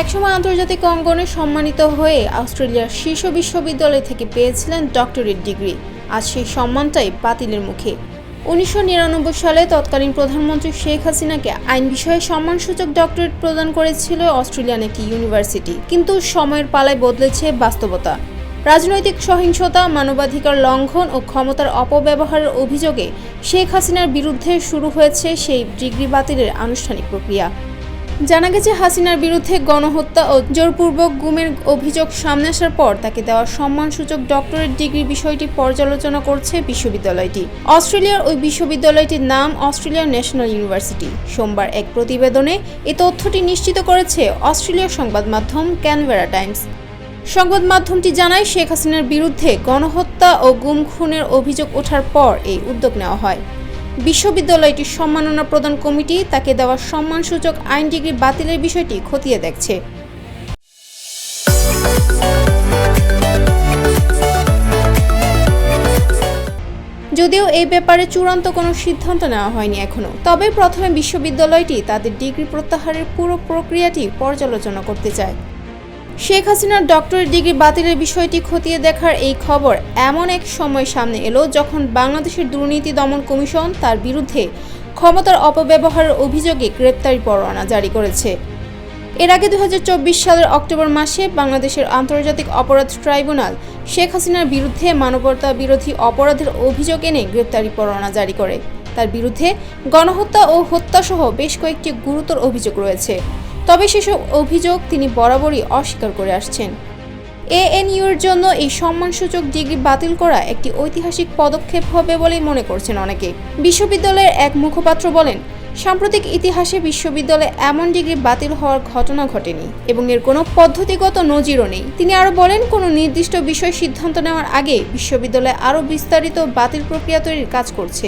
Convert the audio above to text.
একসময় আন্তর্জাতিক অঙ্গনে সম্মানিত হয়ে অস্ট্রেলিয়ার শীর্ষ বিশ্ববিদ্যালয় থেকে পেয়েছিলেন ডক্টরেট ডিগ্রি। আজ সেই সম্মানটাই বাতিলের মুখে। উনিশশো নিরানব্বই সালে তৎকালীন প্রধানমন্ত্রী শেখ হাসিনাকে আইন বিষয়ে সম্মানসূচক ডক্টরেট প্রদান করেছিল অস্ট্রেলিয়ান একটি ইউনিভার্সিটি। কিন্তু সময়ের পালায় বদলেছে বাস্তবতা। রাজনৈতিক সহিংসতা, মানবাধিকার লঙ্ঘন ও ক্ষমতার অপব্যবহারের অভিযোগে শেখ হাসিনার বিরুদ্ধে শুরু হয়েছে সেই ডিগ্রি বাতিলের আনুষ্ঠানিক প্রক্রিয়া। জানা গেছে, হাসিনার বিরুদ্ধে গণহত্যা ও জোরপূর্বক গুমের অভিযোগ সামনে আসার পর তাকে দেওয়া সম্মানসূচক ডক্টরেট ডিগ্রি বিষয়টি পর্যালোচনা করছে বিশ্ববিদ্যালয়টি। অস্ট্রেলিয়ার ওই বিশ্ববিদ্যালয়টির নাম অস্ট্রেলিয়ার ন্যাশনাল ইউনিভার্সিটি। সোমবার এক প্রতিবেদনে এ তথ্যটি নিশ্চিত করেছে অস্ট্রেলিয়ার সংবাদ মাধ্যম ক্যানভেরা টাইমস। সংবাদ মাধ্যমটি জানায়, শেখ হাসিনার বিরুদ্ধে গণহত্যা ও গুম খুনের অভিযোগ ওঠার পর এই উদ্যোগ নেওয়া হয়। বিশ্ববিদ্যালয়টির সম্মাননা প্রদান কমিটি তাকে দেওয়া সম্মানসূচক আইন ডিগ্রি বাতিলের বিষয়টি খতিয়ে দেখছে। যদিও এই ব্যাপারে চূড়ান্ত কোনো সিদ্ধান্ত নেওয়া হয়নি এখনও, তবে প্রথমে বিশ্ববিদ্যালয়টি তাদের ডিগ্রি প্রত্যাহারের পুরো প্রক্রিয়াটি পর্যালোচনা করতে চায়। শেখ হাসিনার ডক্টরেট ডিগ্রি বাতিলের বিষয়টি খতিয়ে দেখার এই খবর এমন এক সময় সামনে এলো যখন বাংলাদেশের দুর্নীতি দমন কমিশন তার বিরুদ্ধে ক্ষমতার অপব্যবহারের অভিযোগে গ্রেপ্তারি পরোয়ানা জারি করেছে। এর আগে দু হাজার চব্বিশ সালের অক্টোবর মাসে বাংলাদেশের আন্তর্জাতিক অপরাধ ট্রাইব্যুনাল শেখ হাসিনার বিরুদ্ধে মানবতা বিরোধী অপরাধের অভিযোগ এনে গ্রেপ্তারি পরোয়ানা জারি করে। তার বিরুদ্ধে গণহত্যা ও হত্যাসহ বেশ কয়েকটি গুরুতর অভিযোগ রয়েছে। তবে সেসব অভিযোগ তিনি বরাবরই অস্বীকার করে আসছেন। এএনইউর জন্য এই সম্মানসূচক ডিগ্রি বাতিল করা একটি ঐতিহাসিক পদক্ষেপ হবে বলেই মনে করছেন অনেকে। বিশ্ববিদ্যালয়ের এক মুখপাত্র বলেন, সাম্প্রতিক ইতিহাসে বিশ্ববিদ্যালয়ে এমন ডিগ্রি বাতিল হওয়ার ঘটনা ঘটেনি এবং এর কোনো পদ্ধতিগত নজিরও নেই। তিনি আরও বলেন, কোনো নির্দিষ্ট বিষয় সিদ্ধান্ত নেওয়ার আগে বিশ্ববিদ্যালয়ে আরও বিস্তারিত বাতিল প্রক্রিয়া তৈরির কাজ করছে।